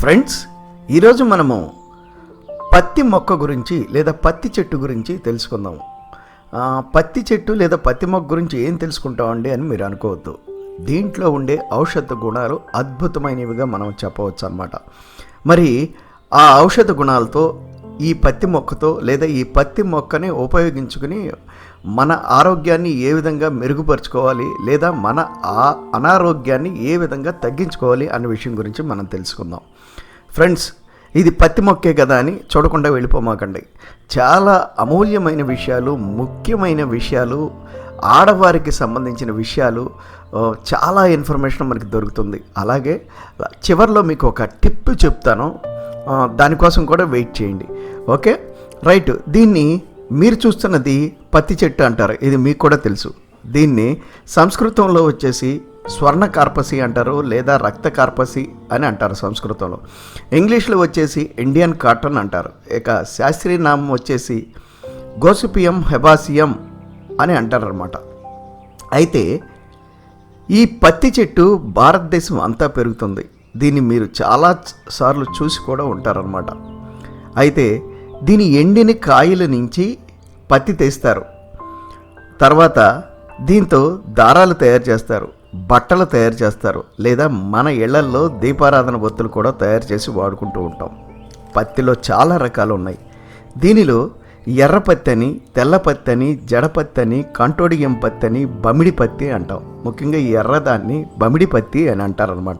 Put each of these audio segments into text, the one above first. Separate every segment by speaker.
Speaker 1: Friends ఈరోజు మనము పత్తి మొక్క గురించి లేదా పత్తి చెట్టు గురించి తెలుసుకుందాం. పత్తి చెట్టు లేదా పత్తి మొక్క గురించి ఏం తెలుసుకుంటామండి అని మీరు అనుకోవద్దు. దీంట్లో ఉండే ఔషధ గుణాలు అద్భుతమైనవిగా మనం చెప్పవచ్చు అన్నమాట మరి ఆ ఔషధ గుణాలతో ఈ పత్తి మొక్కతో లేదా ఈ పత్తి మొక్కని ఉపయోగించుకుని మన ఆరోగ్యాన్ని ఏ విధంగా మెరుగుపరుచుకోవాలి లేదా మన ఆ అనారోగ్యాన్ని ఏ విధంగా తగ్గించుకోవాలి అనే విషయం గురించి మనం తెలుసుకుందాం. ఫ్రెండ్స్ ఇది పత్తి మొక్కే కదా అని చూడకుండా వెళ్ళిపోమాకండి. చాలా అమూల్యమైన విషయాలు ముఖ్యమైన విషయాలు ఆడవారికి సంబంధించిన విషయాలు చాలా ఇన్ఫర్మేషన్ మనకి దొరుకుతుంది. అలాగే చివరిలో మీకు ఒక టిప్ చెప్తాను. దానికోసం కూడా వెయిట్ చేయండి. ఓకే? రైట్ దీన్ని మీరు చూస్తున్నది పత్తి చెట్టు అంటారు. ఇది మీకు కూడా తెలుసు. దీన్ని సంస్కృతంలో వచ్చేసి స్వర్ణ కార్పసి అంటారు లేదా రక్త కార్పసి అని అంటారు సంస్కృతంలో. ఇంగ్లీష్లో వచ్చేసి ఇండియన్ కాటన్ అంటారు. ఇక శాస్త్రీయ నామం వచ్చేసి గోసిపియం హెబాసియం అని అంటారనమాట అయితే ఈ పత్తి చెట్టు భారతదేశం అంతా పెరుగుతుంది. దీన్ని మీరు చాలా సార్లు చూసి కూడా ఉంటారనమాట అయితే దీని ఎండిని కాయల నుంచి పత్తి తీస్తారు. తర్వాత దీంతో దారాలు తయారు చేస్తారు బట్టలు తయారు చేస్తారు లేదా మన ఇళ్ళల్లో దీపారాధన బొత్తులు కూడా తయారు చేసి వాడుకుంటూ ఉంటాం. పత్తిలో చాలా రకాలు ఉన్నాయి. దీనిలో ఎర్ర పత్తి అని తెల్ల పత్తి అని జడ పత్తి అని కంటోడియం పత్తి అని బమిడి పత్తి అంటాం. ముఖ్యంగా ఈ ఎర్రదాన్ని బమిడి పత్తి అని అంటారనమాట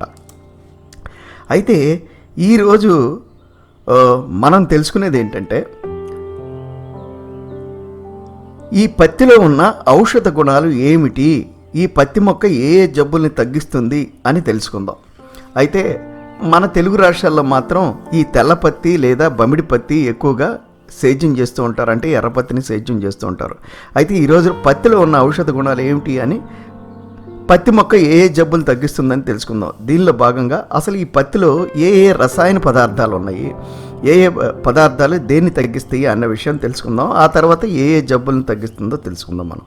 Speaker 1: అయితే ఈరోజు మనం తెలుసుకునేది ఏంటంటే ఈ పత్తిలో ఉన్న ఔషధ గుణాలు ఏమిటి? ఈ పత్తి మొక్క ఏ ఏ జబ్బుల్ని తగ్గిస్తుంది అని తెలుసుకుందాం. అయితే మన తెలుగు రాష్ట్రాల్లో మాత్రం ఈ తెల్ల పత్తి లేదా బమిడి పత్తి ఎక్కువగా సేద్యం చేస్తూ ఉంటారు. అంటే ఎర్రపత్తిని సేద్యం చేస్తూ ఉంటారు. అయితే ఈరోజు పత్తిలో ఉన్న ఔషధ గుణాలు ఏమిటి అని పత్తి మొక్క ఏ ఏ జబ్బులు తగ్గిస్తుందని తెలుసుకుందాం. దీనిలో భాగంగా అసలు ఈ పత్తిలో ఏ ఏ రసాయన పదార్థాలు ఉన్నాయి? ఏ ఏ పదార్థాలు దేన్ని తగ్గిస్తాయి అన్న విషయం తెలుసుకుందాం. ఆ తర్వాత ఏ ఏ జబ్బులను తగ్గిస్తుందో తెలుసుకుందాం మనం.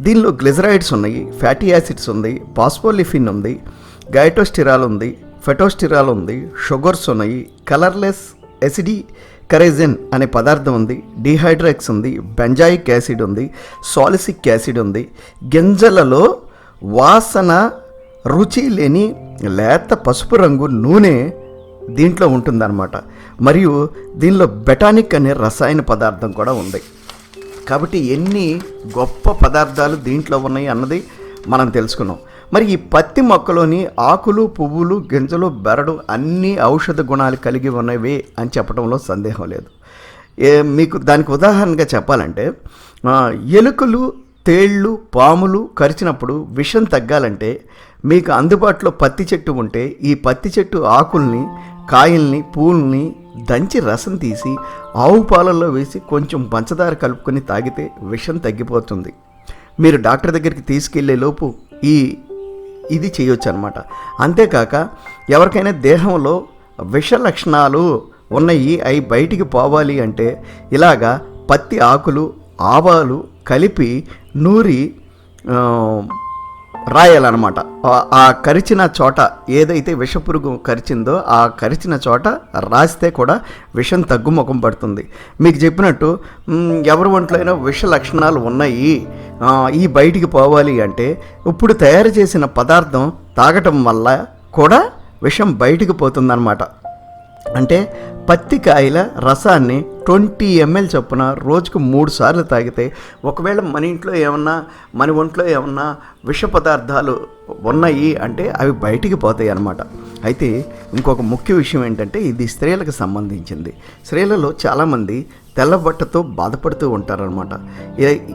Speaker 1: దీనిలో గ్లిజరాయిడ్స్ ఉన్నాయి ఫ్యాటీ యాసిడ్స్ ఉంది పాస్పోలిఫిన్ ఉంది గైటోస్టిరాల్ ఉంది ఫెటోస్టిరాల్ ఉంది షుగర్స్ ఉన్నాయి కలర్లెస్ ఎసిడి కరేజెన్ అనే పదార్థం ఉంది డిహైడ్రాక్స్ ఉంది బెంజాయిక్ యాసిడ్ ఉంది సాలిసిక్ యాసిడ్ ఉంది గింజలలో వాసన రుచి లేని లేత పసుపు రంగు నూనె దీంట్లో ఉంటుందన్నమాట. మరియు దీనిలో బెటానిక్ అనే రసాయన పదార్థం కూడా ఉంది. కాబట్టి ఎన్ని గొప్ప పదార్థాలు దీంట్లో ఉన్నాయి అన్నది మనం తెలుసుకున్నాం. మరి ఈ పత్తి మొక్కలోని ఆకులు పువ్వులు గింజలు బెరడు అన్ని ఔషధ గుణాలు కలిగి ఉన్నవి అని చెప్పడంలో సందేహం లేదు. మీకు దానికి ఉదాహరణగా చెప్పాలంటే ఎలుకలు తేళ్ళు పాములు కరిచినప్పుడు విషం తగ్గాలంటే మీకు అందుబాటులో పత్తి చెట్టు ఉంటే ఈ పత్తి చెట్టు ఆకుల్ని కాయల్ని పూల్ని దంచి రసం తీసి ఆవు పాలల్లో వేసి కొంచెం పంచదార కలుపుకొని తాగితే విషం తగ్గిపోతుంది. మీరు డాక్టర్ దగ్గరికి తీసుకెళ్ళే లోపు ఈ ఇది చేయొచ్చు అనమాట అంతేకాక ఎవరికైనా దేహంలో విష లక్షణాలు ఉన్నాయి అవి బయటికి పోవాలి అంటే ఇలాగా పత్తి ఆకులు ఆవాలు కలిపి నూరి రాయాలన్నమాట. ఆ- కరిచిన చోట ఏదైతే విషపురుగు కరిచిందో ఆ కరిచిన చోట రాస్తే కూడా విషం తగ్గుముఖం పడుతుంది. మీకు చెప్పినట్టు ఎవరి ఒంట్లో అయినా విష లక్షణాలు ఉన్నాయి. ఈ బయటికి పోవాలి అంటే ఇప్పుడు తయారు చేసిన పదార్థం తాగటం వల్ల కూడా విషం బయటికి పోతుందన్నమాట. అంటే పత్తి కాయల రసాన్ని ట్వంటీ ఎంఎల్ చొప్పున రోజుకు మూడు సార్లు తాగితే ఒకవేళ మన ఇంట్లో ఏమన్నా మన ఒంట్లో ఏమన్నా విష పదార్థాలు ఉన్నాయి అంటే అవి బయటికి పోతాయి అన్నమాట. అయితే ఇంకొక ముఖ్య విషయం ఏంటంటే ఇది స్త్రీలకు సంబంధించింది. స్త్రీలలో చాలామంది తెల్లబట్టతో బాధపడుతూ ఉంటారనమాట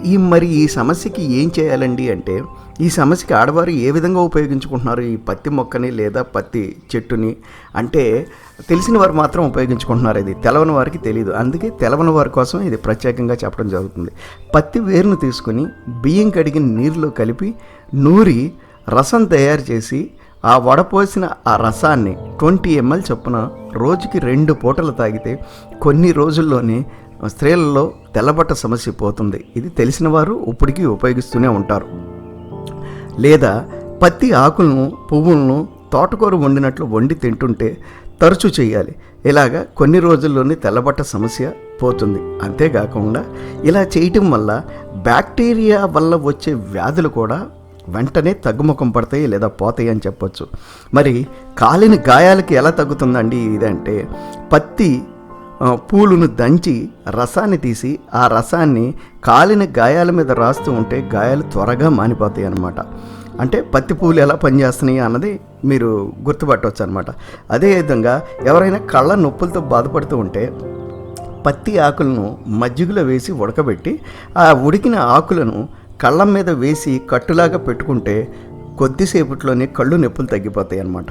Speaker 1: ఈ మరి ఈ సమస్యకి ఏం చేయాలండి అంటే ఈ సమస్యకి ఆడవారు ఏ విధంగా ఉపయోగించుకుంటున్నారు? ఈ పత్తి మొక్కని లేదా పత్తి చెట్టుని? అంటే తెలిసిన వారు మాత్రం ఉపయోగించుకుంటున్నారు ఇది. తెలవని వారికి తెలియదు అందుకే తెలవని వారి కోసం ఇది ప్రత్యేకంగా చెప్పడం జరుగుతుంది. పత్తి వేరును తీసుకొని బియ్యం కడిగిన నీరులో కలిపి నూరి రసం తయారు చేసి ఆ వడపోసిన ఆ రసాన్ని ట్వంటీ ఎంఎల్ చొప్పున రోజుకి రెండు పూటలు తాగితే కొన్ని రోజుల్లోనే స్త్రీలలో తెల్లబట్ట సమస్య పోతుంది. ఇది తెలిసిన వారు ఇప్పటికీ ఉపయోగిస్తూనే ఉంటారు. లేదా పత్తి ఆకులను పువ్వులను తోటకూర వండినట్లు వండి తింటుంటే తరచూ చేయాలి ఇలాగా కొన్ని రోజుల్లోనే తెల్లబట్ట సమస్య పోతుంది. అంతేకాకుండా ఇలా చేయటం వల్ల బ్యాక్టీరియా వల్ల వచ్చే వ్యాధులు కూడా వెంటనే తగ్గుముఖం పడతాయి లేదా పోతాయి అని చెప్పొచ్చు. మరి కాలిన గాయాలకి ఎలా తగ్గుతుందండి? ఇదంటే పత్తి పూలును దంచి రసాన్ని తీసి ఆ రసాన్ని కాలిన గాయాల మీద రాస్తూ ఉంటే గాయాలు త్వరగా మానిపోతాయి అన్నమాట. అంటే పత్తి పూలు ఎలా పనిచేస్తున్నాయి అన్నది మీరు గుర్తుపట్టవచ్చు అనమాట అదేవిధంగా ఎవరైనా కళ్ళ నొప్పులతో బాధపడుతూ ఉంటే పత్తి ఆకులను మజ్జిగలో వేసి ఉడకబెట్టి ఆ ఉడికిన ఆకులను కళ్ళం మీద వేసి కట్టులాగా పెట్టుకుంటే కొద్దిసేపట్లోనే కళ్ళు నొప్పులు తగ్గిపోతాయి అన్నమాట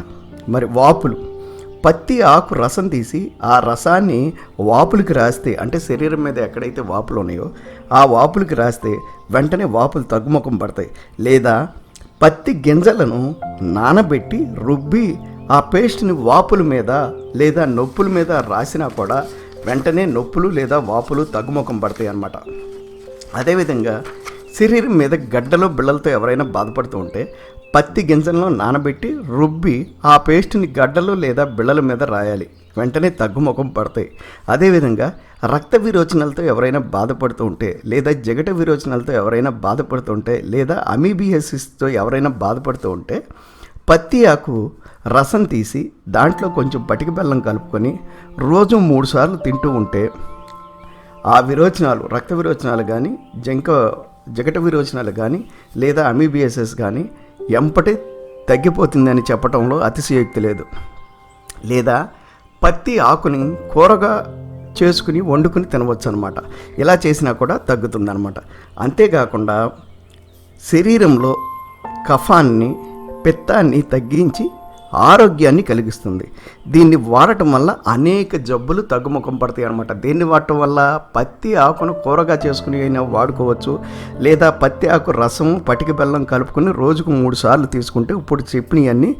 Speaker 1: మరి వాపులు పత్తి ఆకు రసం తీసి ఆ రసాన్ని వాపులకి రాస్తే అంటే శరీరం మీద ఎక్కడైతే వాపులు ఉన్నాయో ఆ వాపులకి రాస్తే వెంటనే వాపులు తగ్గుముఖం పడతాయి. లేదా పత్తి గింజలను నానబెట్టి రుబ్బి ఆ పేస్ట్ని వాపుల మీద లేదా నొప్పుల మీద రాసినా కూడా వెంటనే నొప్పులు లేదా వాపులు తగ్గుముఖం పడతాయి అన్నమాట. అదేవిధంగా శరీరం మీద గడ్డలో బిళ్ళలతో ఎవరైనా బాధపడుతూ ఉంటే పత్తి గింజలను నానబెట్టి రుబ్బి ఆ పేస్ట్ని గడ్డలు లేదా బిళ్ళల మీద రాయాలి. వెంటనే తగ్గుముఖం పడతాయి. అదేవిధంగా రక్త విరోచనలతో ఎవరైనా బాధపడుతూ ఉంటే లేదా జగట విరోచనలతో ఎవరైనా బాధపడుతూ ఉంటే లేదా అమీబియసిస్తో ఎవరైనా బాధపడుతూ ఉంటే పత్తి ఆకు రసం తీసి దాంట్లో కొంచెం పటిక బెల్లం కలుపుకొని రోజు మూడుసార్లు తింటూ ఉంటే ఆ విరోచనాలు రక్త విరోచనాలు కానీ జంక జగట విరోచనాలు కానీ లేదా అమీబియసెస్ కానీ ఎంపటి తగ్గిపోతుందని చెప్పడంలో అతిశయోక్తి లేదు. లేదా పత్తి ఆకుని కూరగా చేసుకుని వండుకుని తినవచ్చు అనమాట ఇలా చేసినా కూడా తగ్గుతుందనమాట. అంతేకాకుండా శరీరంలో కఫాన్ని పిత్తాన్ని తగ్గించి ఆరోగ్యాన్ని కలిగిస్తుంది. దీన్ని వాడటం వల్ల అనేక జబ్బులు తగ్గుముఖం పడతాయి అనమాట దీన్ని వాడటం వల్ల పత్తి ఆకును కూరగా చేసుకుని అయినా వాడుకోవచ్చు. లేదా పత్తి ఆకు రసం పటిక బెల్లం కలుపుకొని రోజుకు మూడు సార్లు తీసుకుంటే ఇప్పుడు చెప్పినవన్నీ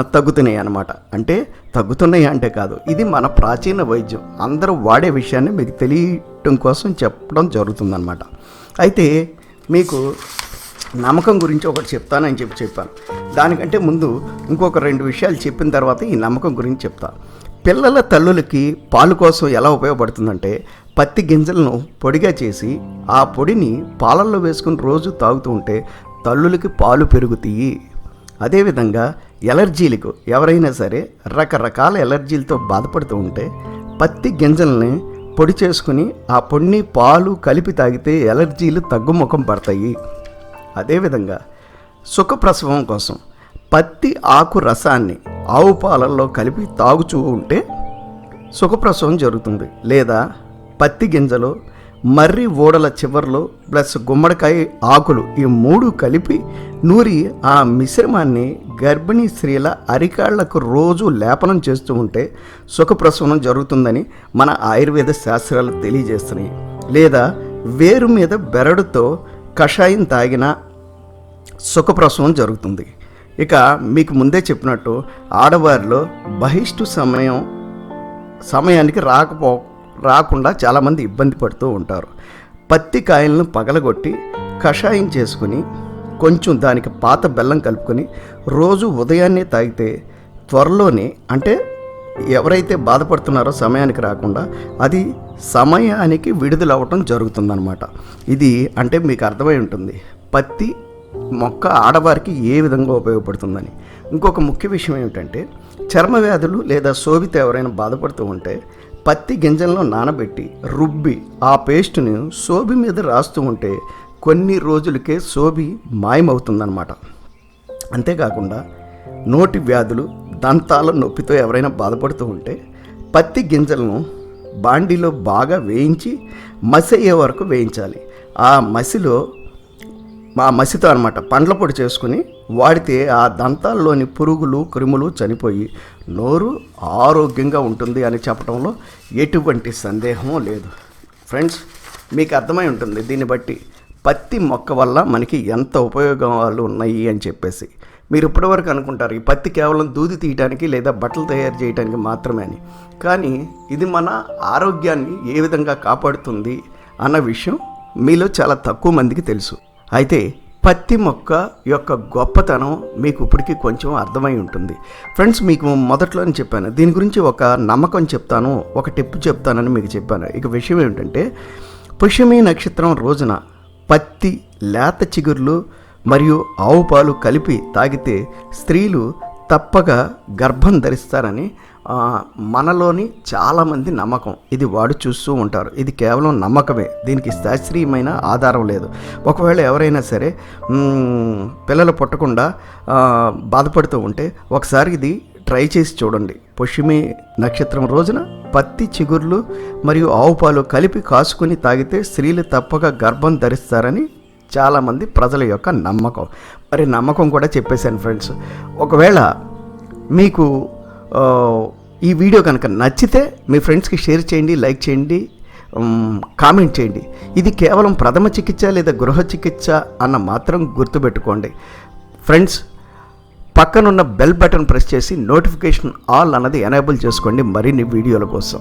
Speaker 1: తగ్గుతున్నాయి అన్నమాట. అంటే తగ్గుతున్నాయి అంటే కాదు. ఇది మన ప్రాచీన వైద్యం. అందరూ వాడే విషయాన్ని మీకు తెలియటం కోసం చెప్పడం జరుగుతుందన్నమాట. అయితే మీకు నమ్మకం గురించి ఒకటి చెప్తానని చెప్పి చెప్పాను. దానికంటే ముందు ఇంకొక రెండు విషయాలు చెప్పిన తర్వాత ఈ నమ్మకం గురించి చెప్తా. పిల్లల తల్లులకి పాలు కోసం ఎలా ఉపయోగపడుతుందంటే పత్తి గింజలను పొడిగా చేసి ఆ పొడిని పాలల్లో వేసుకుని రోజు తాగుతూ ఉంటే తల్లులకి పాలు పెరుగుతాయి. అదేవిధంగా ఎలర్జీలకు ఎవరైనా సరే రకరకాల ఎలర్జీలతో బాధపడుతూ ఉంటే పత్తి గింజల్ని పొడి చేసుకుని ఆ పొడిని పాలు కలిపి తాగితే ఎలర్జీలు తగ్గుముఖం పడతాయి. అదేవిధంగా సుఖప్రసవం కోసం పత్తి ఆకు రసాన్ని ఆవు పాలల్లో కలిపి తాగుచూ ఉంటే సుఖప్రసవం జరుగుతుంది. లేదా పత్తి గింజలు మర్రి ఓడల చివర్లో ప్లస్ గుమ్మడికాయ ఆకులు ఈ మూడు కలిపి నూరి ఆ మిశ్రమాన్ని గర్భిణీ స్త్రీల అరికాళ్ళకు రోజు లేపనం చేస్తూ ఉంటే సుఖప్రసవనం జరుగుతుందని మన ఆయుర్వేద శాస్త్రాలు తెలియజేస్తున్నాయి. లేదా వేరు మీద బెరడుతో కషాయం తాగిన సుఖప్రసవం జరుగుతుంది. ఇక మీకు ముందే చెప్పినట్టు ఆడవారిలో బహిష్టు సమయం సమయానికి రాకపో రాకుండా చాలామంది ఇబ్బంది పడుతూ ఉంటారు. పత్తి కాయలను పగలగొట్టి కషాయం చేసుకుని కొంచెం దానికి పాత బెల్లం కలుపుకొని రోజు ఉదయాన్నే తాగితే త్వరలోనే అంటే ఎవరైతే బాధపడుతున్నారో సమయానికి రాకుండా అది సమయానికి విడుదలవ్వటం జరుగుతుందన్నమాట. ఇది అంటే మీకు అర్థమై ఉంటుంది. పత్తి మొక్క ఆడవారికి ఏ విధంగా ఉపయోగపడుతుందని. ఇంకొక ముఖ్య విషయం ఏమిటంటే చర్మ వ్యాధులు లేదా శోభిత ఎవరైనా బాధపడుతూ ఉంటే పత్తి గింజలను నానబెట్టి రుబ్బి ఆ పేస్ట్ని శోభి మీద రాస్తూ ఉంటే కొన్ని రోజులకే శోభి మాయమవుతుందన్నమాట. అంతేకాకుండా నోటి వ్యాధులు దంతాల నొప్పితో ఎవరైనా బాధపడుతూ ఉంటే పత్తి గింజలను బాండీలో బాగా వేయించి మసి అయ్యే వరకు వేయించాలి. ఆ మసిలో మా మసితో అనమాట పండ్ల పొడి చేసుకుని వాడితే ఆ దంతాల్లోని పురుగులు క్రిములు చనిపోయి నోరు ఆరోగ్యంగా ఉంటుంది అని చెప్పడంలో ఎటువంటి సందేహం లేదు. ఫ్రెండ్స్ మీకు అర్థమై ఉంటుంది దీన్ని బట్టి పత్తి మొక్క వల్ల మనకి ఎంత ఉపయోగాలు ఉన్నాయి అని చెప్పేసి. మీరు ఇప్పటివరకు అనుకుంటారు ఈ పత్తి కేవలం దూది తీయడానికి లేదా బట్టలు తయారు చేయడానికి మాత్రమే అని. కానీ ఇది మన ఆరోగ్యాన్ని ఏ విధంగా కాపాడుతుంది అన్న విషయం మీలో చాలా తక్కువ మందికి తెలుసు. అయితే పత్తి మొక్క యొక్క గొప్పతనం మీకు ఇప్పటికీ కొంచెం అర్థమై ఉంటుంది. ఫ్రెండ్స్ మీకు మొదట్లోనే చెప్పాను. దీని గురించి ఒక నమ్మకం చెప్తాను ఒక టిప్ చెప్తానని మీకు చెప్పాను. ఇక విషయం ఏమిటంటే పుష్యమి నక్షత్రం రోజున పత్తి లేత చిగుర్లు మరియు ఆవు పాలు కలిపి తాగితే స్త్రీలు తప్పక గర్భం ధరిస్తారని మనలోని చాలామంది నమ్మకం. ఇది వాడు చూస్తూ ఉంటారు. ఇది కేవలం నమ్మకమే. దీనికి శాస్త్రీయమైన ఆధారం లేదు. ఒకవేళ ఎవరైనా సరే పిల్లలు పుట్టకుండా బాధపడుతూ ఉంటే ఒకసారి ఇది ట్రై చేసి చూడండి. పుష్యమి నక్షత్రం రోజున పత్తి చిగుర్లు మరియు ఆవు పాలు కలిపి కాసుకొని తాగితే స్త్రీలు తప్పక గర్భం ధరిస్తారని చాలామంది ప్రజల యొక్క నమ్మకం. మరి నమ్మకం కూడా చెప్పేశాను ఫ్రెండ్స్. ఒకవేళ మీకు ఈ వీడియో కనుక నచ్చితే మీ ఫ్రెండ్స్కి షేర్ చేయండి లైక్ చేయండి కామెంట్ చేయండి. ఇది కేవలం ప్రథమ చికిత్స లేదా గృహ చికిత్స అన్న మాత్రం గుర్తుపెట్టుకోండి. ఫ్రెండ్స్ పక్కనున్న బెల్ బటన్ ప్రెస్ చేసి నోటిఫికేషన్ ఆల్ అన్నది ఎనేబుల్ చేసుకోండి మరిన్ని వీడియోల కోసం.